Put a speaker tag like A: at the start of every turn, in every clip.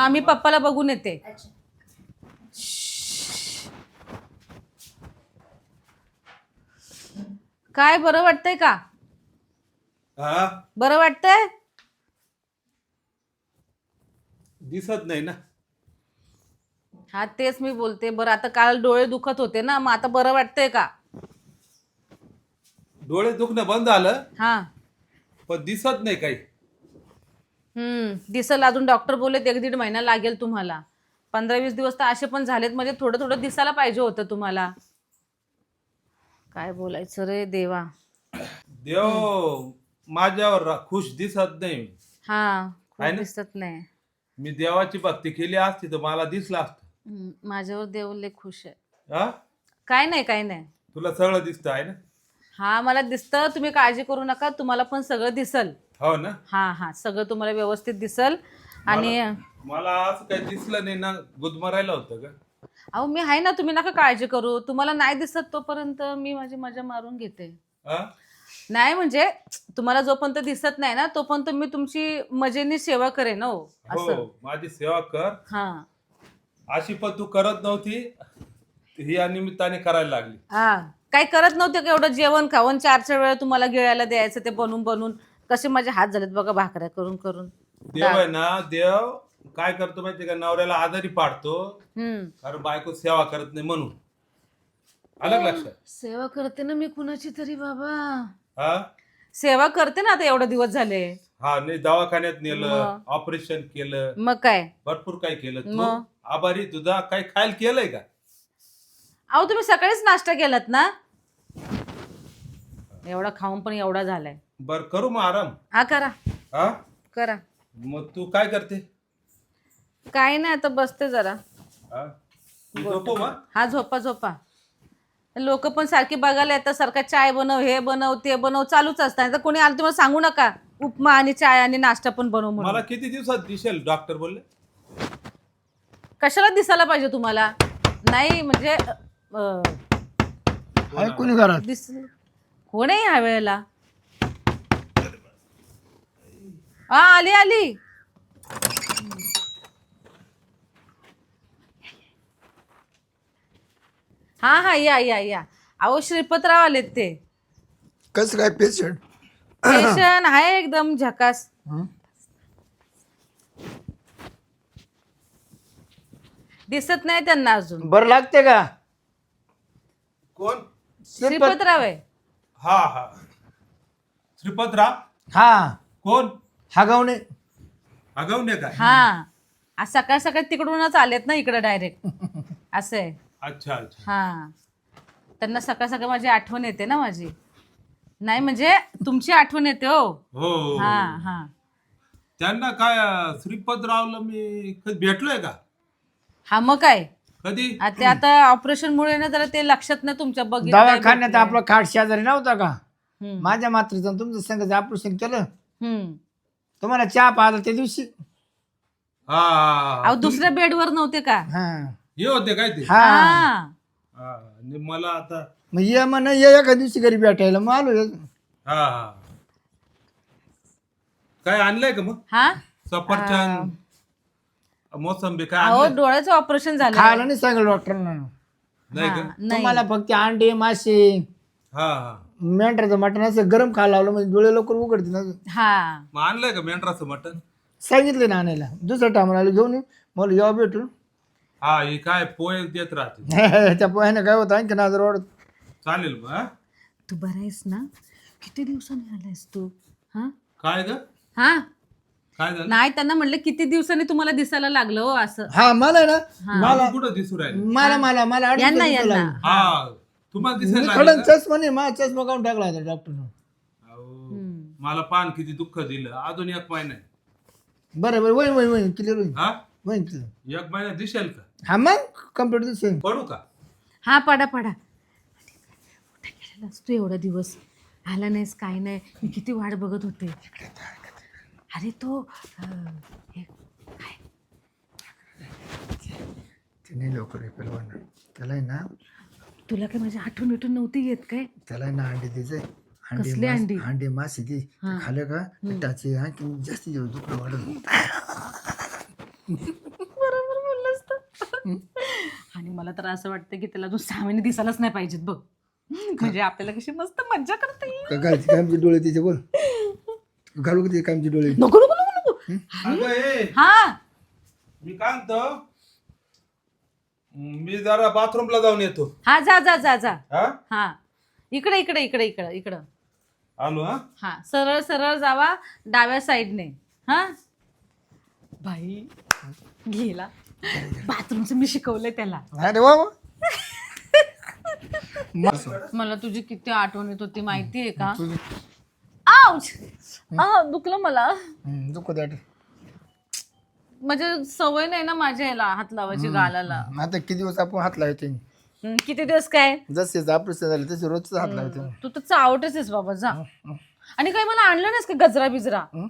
A: आम्ही पप्पाला बघून येते. काय बरं वाटतंय का?
B: हा?
A: बरं वाटतंय?
B: दिसत नाही ना.
A: हा तेच मी बोलते. बरं आता काल डोळे दुखत होते ना मग आता बरं वाटतंय का?
B: डोळे दुखणं बंद झालं.
A: हा.
B: पण दिसत नाही काही.
A: हम्म दिसल अजून डॉक्टर बोलले एक दीड महिना लागेल तुम्हाला. पंधरा वीस दिवस तर असे पण झालेत म्हणजे थोडं थोडं दिसायला पाहिजे होतं तुम्हाला. काय बोलायचं रे देवा.
B: देव माझ्यावर रा- खुश दिसत नाही
A: हा
B: आहे
A: खूप
B: ना?
A: दिसत नाही.
B: मी देवाची भक्ती केली असती तर मला दिसलं असतं.
A: हम्म, माझ्यावर देव लय खुश आहे.
B: हा?
A: काय नाही काय नाही.
B: तुला सगळं दिसतं आहे ना?
A: हा मला दिसतं तुम्ही काळजी करू नका तुम्हाला पण सगळं दिसल.
B: हो ना?
A: हा हा. सगळं तुम्हाला व्यवस्थित दिसल. आणि
B: मला असं काही दिसलं नाही ना. गुदमरायला होतं का?
A: अहो मी आहे ना. तुम्ही नका काळजी करू. तुम्हाला नाही दिसत तोपर्यंत मी माझी मजा मारून घेते.
B: हा?
A: नाही म्हणजे तुम्हाला जोपर्यंत दिसत नाही ना तोपर्यंत मी तुमची मजेने सेवा करेन हो. असं.
B: हो माझी सेवा कर.
A: हा.
B: अशी पण तू करत नव्हती. ही या निमित्ताने करायला लागली.
A: हा. काही करत नव्हते का एवढं जेवण खावण चार चार वेळा तुम्हाला गिळायला द्यायचं ते बनवून बनवून कसे माझे हात झालेत बघा भाकऱ्या करून करून.
B: देव आहे ना देव काय करतो माहितीये का? नवऱ्याला आजारी पाडतो.
A: हम्म.
B: कारण बायको सेवा करत नाही म्हणून. आलं का लक्षात
A: सेवा करते ना मी कुणाची तरी बाबा.
B: हा?
A: सेवा करते ना आता एवढे दिवस झाले.
B: हा नाही दवाखान्यात नेलं
A: मग.
B: ऑपरेशन केलं.
A: मग काय?
B: भरपूर काही केलं. तू
A: मग?
B: आभारी तुझा काही खायला केलंय का?
A: अहो तुम्ही सकाळीच नाश्ता केलात ना? एवढा खाऊन पण एवढा झालाय.
B: बर करू मग आराम.
A: हा करा.
B: हा?
A: करा.
B: मग तू काय करते?
A: काही नाही आता बसते जरा.
B: हा? झोपू मग?
A: हा झोपा झोपा. लोक पण सारखी बघायला येतात सारखा चाय बनव हे बनव ते बनव चालूच असतात तर कोणी आलं तुम्हाला सांगू नका. उपमा आणि चाय आणि नाश्ता पण बनव म्हणून.
B: मला किती दिवसात दिसेल डॉक्टर बोलले?
A: कशाला दिसायला पाहिजे तुम्हाला? नाही म्हणजे अं,
C: आहे कोणी घरात?
A: दिस कोण आहे ह्या वेळेला. हा आली आली. हा हा या या या. अहो श्रीपतराव आलेत ते.
C: कसं काय पेशंट
A: पेशंट आहे एकदम झकास. दिसत नाही त्यांना अजून.
C: बरं लागते का?
B: कोण?
A: श्रीपतराव आहे.
B: हा हा. श्रीपतराव?
C: हा.
B: कोण?
C: हागवणे
B: आगवणे काय?
A: हा. आज सकाळ सकाळ तिकडूनच आलेत ना इकडे डायरेक्ट असं आहे.
B: अच्छा अच्छा.
A: हा. त्यांना सकाळ सकाळ माझी आठवण येते ना माझी. नाही म्हणजे तुमची आठवण येते हो.
B: हो
A: हा हा.
B: त्यांना काय अं, श्रीपतरावला मी कधी भेटलोय का?
A: हा मग काय?
B: कधी?
A: आ, ते आता ऑपरेशन मुळे ना जरा ते लक्षात ना तुमच्या बघितलं
C: दवाखान्यात आपलं खाट शेजारी नव्हता का?
A: हम्म,
C: माझ्या मात्रेचं तुमचं संघाचं ऑपरेशन केलं.
A: हम्म.
C: तुम्हाला चहा पाहिला त्या दिवशी?
B: हा, हा
A: अहो दुसऱ्या बेडवर नव्हते का?
C: हा.
B: हे होते काय ते?
C: हा.
A: हा.
B: हा, आणि मला आता
C: मग ये म्हण ये एका दिवशी घरी भेटायला. मग आलो
B: हा हा. काय आणलंय का मग?
A: हा?
B: सफरचंद मोसंबी काय
A: अहो
B: आणलंय?
A: डोळ्याचं ऑपरेशन झालं.
C: खायला नाही सांगेल डॉक्टरना.
B: नाही
A: हा,
B: का?
A: नाही.
C: तुम्हाला फक्त अंडे मासे
B: हा हा.
C: मेंढराचं मटण असं गरम खायला लावलं म्हणजे डोळे लवकर उघडते ना.
A: हा.
B: मग आणलंय का मेंढराचं मटण?
C: सांगितलं ना आणायला. दुसऱ्या टायमाला घेऊन ये. मला जेव्हा भेटून
B: हा हे काय पोहे देत राहते.
C: त्या पोह्यानं काय होतं आणखी नाजर वाढत.
B: चालेल मग हा?
A: तू बरा आहेस ना? किती दिवसांनी आलायस तू? हा?
B: काय ग?
A: हा?
B: काय झालं?
A: नाही त्यांना म्हटलं किती दिवसांनी तुम्हाला दिसायला लागलं हो असं.
C: हा मला ना
B: मला कुठं दिसू राहिले?
C: मला मला मला अडचण
A: यांना यांना.
C: लागली.
B: हा. तुम्हाला
C: मी
B: दिसायला
C: खडन
B: लागलं का?
C: चष्मा नाही माझा चष्मा काढून टाकला होता डॉक्टरनं
B: अहो, मला पान किती दुःख दिलं. अजून एक महिना आहे.
C: बरं बरं वहीन वहीन वहीन क्लिअर होईल.
B: हा?
C: वहीन क्लिअर
B: एक महिना दिसेल का?
C: हा मग कम्प्युटर दिसेल.
B: पडू का?
A: हा पडा पडा. कुठे गेलेलास तू एवढा दिवस? आला नाहीस काय नाही. मी किती वाट बघत होते. अरे तो अं, हे काय?
C: ते नाही लवकर हे पेलवान त्याला आहे ना
A: तुला काय माझी आठवण बिठवण नव्हती येत काय?
C: त्याला ना अंडे द्यायचंय. अंडे
A: कसली
C: मास-
A: अंडी?
C: अंडे मासे दे
A: हा.
C: खाल्लं का? त्याचे आणखी जास्ती दुखणं वाढत
A: आणि मला तर असं वाटतं की त्याला अजून सहा महिने दिसायलाच नाही पाहिजेत बघ. म्हणजे आपल्याला कशी मस्त मज्जा करता येईल.
C: का- घालते कामचे डोळे तिचे बोल? घालू का ते कामचे डोळे?
A: नको नको नको नको.
B: अगं ए.
A: हा.
B: मी काय म्हणतो? मी जरा बाथरूमला जाऊन येतो.
A: हा जा जा जा जा.
B: हा?
A: हा. इकडे इकडे इकडे इकडे इकडं.
B: आलो हा?
A: हा सरळ सरळ जावा डाव्या साईडने हा? बाई गेला. बाथरूमचं मी शिकवलंय त्याला.
C: अरे वा वा.
A: मला तुझी किती आठवण येत होती माहितीये का?
C: तुझं
A: आउच आ दुखलं मला.
C: हम्म, दुखत आहे.
A: म्हणजे सवय नाही ना माझ्या याला हात लावायची गालाला.
C: आता किती दिवस आपण हात लावते
A: हम्म, किती दिवस काय?
C: जसे ऑपरेशन झाले तसे रोजच हात लावते
A: तू तर चावटच आहेस बाबा जा. आणि काही मला आणलं नाहीस का गजरा बिजरा?
C: हं?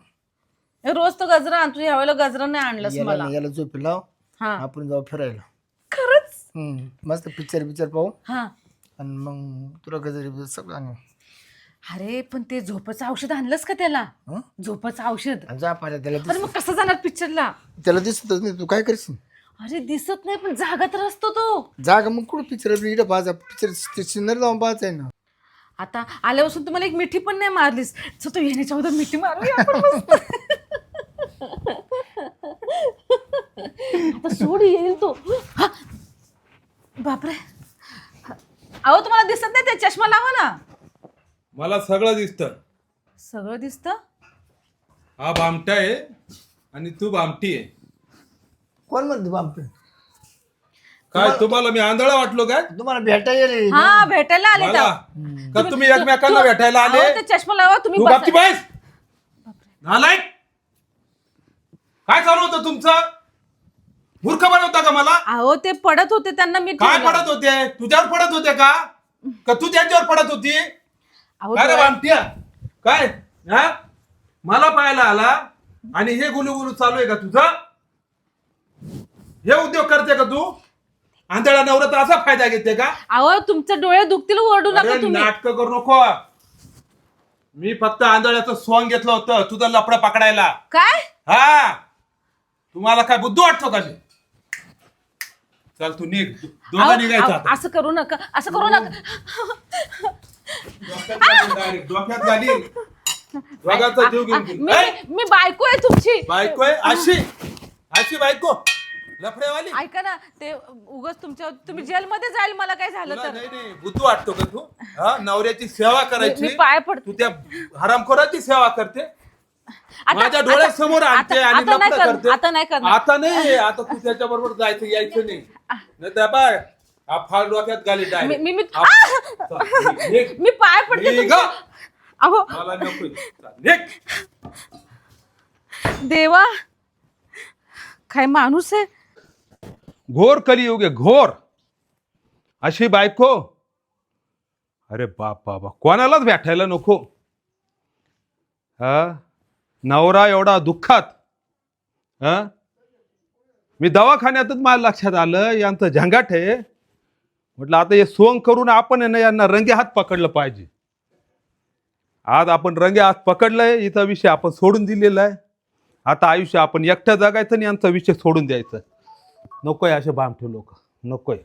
A: हे रोज तर गजरा आणतो यावेळेला गजरा नाही आणलंस
C: याला
A: मला.
C: नाही, याला झोपी लाव.
A: हा.
C: आपण जाऊ फिरायला.
A: खरंच?
C: हम्म, मस्त पिक्चर पिक्चर पाहू.
A: हा.
C: आणि मग तुला गजरी सगळं आणू.
A: अरे पण ते झोपाचं औषध आणलंस का त्याला?
C: हं?
A: झोपाचं औषध.
C: आणि जा पाहिजे त्याला
A: अरे
C: दिस
A: मग कसं जाणार पिक्चरला
C: त्याला दिसतच नाही तू काय करशील?
A: अरे दिसत नाही पण जागा तर असतो तो.
C: जागा मग कुठं पिक्चर इकडं पिक्चर सिनर जाऊन पाहायचं आहे ना?
A: आता आल्यापासून तुम्हाला एक मिठी पण नाही मारलीस. सो तू येण्याच्या अगोदर मिठी मारूया आपण मस्त. आता सोड येईल तो. हा. बापरे. अहो तुम्हाला दिसत नाही ते चष्मा लावा ना
B: मला सगळं दिसतं.
A: सगळं दिसतं?
B: हा भामटा आहे आणि तू भामटी आहे.
C: कोण म्हणतो बापरे
B: काय तुम्हाला मी आंधळा वाटलो काय?
C: तुम्हाला भेटा येईल
A: हा भेटायला आले
B: मला?
A: तर
B: का तुम्ही एकमेकांना भेटायला आले?
A: चष्मा लावा तुम्ही
B: तू
A: बसा.
B: बाईस नालायक काय चालू होतं तुमचं? मूर्ख बनवता का मला?
A: अहो ते पडत होते त्यांना मी
B: काय
A: ठेवलं.
B: पडत होते? तुझ्यावर पडत होते का? का तू त्यांच्यावर पडत होती?
A: अहो,
B: काय रे
A: डोळ्या-
B: भामट्या? काय? हा? मला पाहायला आला आणि हे गुलू गुलू चालू आहे का तुझं? हे उद्योग करते का तू? आंधळा नवरा तर असा फायदा घेते का?
A: अहो तुमचे डोळे दुखतील ओरडू नका तुम्ही.
B: नाटक करू नको. मी फक्त आंधळ्याचं सॉंग घेतलं होतं तुझं लपडं पकडायला.
A: काय?
B: हा? तुम्हाला काय बुद्धू वाटतो का मी? चल तू निघ. दोघं
A: अहो,
B: निघायचं
A: अहो,
B: आता.
A: असं करू नका असं करू नका.
B: Direct, डोक्यात घालील दोघांचा जीव घेऊन गेली.
A: मी
B: ऐ,
A: मी बायको आहे तुमची.
B: बायको आहे? अशी. अशी बायको. लफडेवाली
A: ऐका ना ते उगच तुमच्या तुम्ही जेलमध्ये जाईल मला काय झालं
B: तुला
A: तर.
B: नाही नाही. बुद्धू वाटतो का तू? हा? नवऱ्याची सेवा
A: मी
B: करायची.
A: पाय पडते.
B: तू त्या हरामखोराची सेवा करते. माझ्या डोळ्यासमोर आणते आणि
A: आता नाही
B: लफडं
A: करणार,
B: करते.
A: आता नाही करणार.
B: आता नाही. आता तू त्याच्या बरोबर जायचं यायचं नाही. नाही तर बाय हा फाळ डोक्यात घाली
A: मी मी मी
B: डायरेक्ट
A: आ! मी पाय पडते. तुमच्या. अहो.
B: मला नको निघ.
A: देवा काय माणूस आहे?
B: घोर कलियुग आहे घोर. अशी बायको. अरे बाप बाबा कोणालाच भेटायला नको. हा? नवरा एवढा दुःखात. हा? मी दवाखान्यातच मला लक्षात आलं यांचं झंगाट आहे. म्हटलं आता हे सोंग करून आपण आहे ना यांना रंगे हात पकडलं पाहिजे. आज आपण रंगे हात पकडलंय इथं विषय आपण सोडून दिलेला आहे. आता आयुष्य आपण एकटं जगायचं आणि यांचा विषय सोडून द्यायचा. नकोय असे भामठे लोक. नकोय.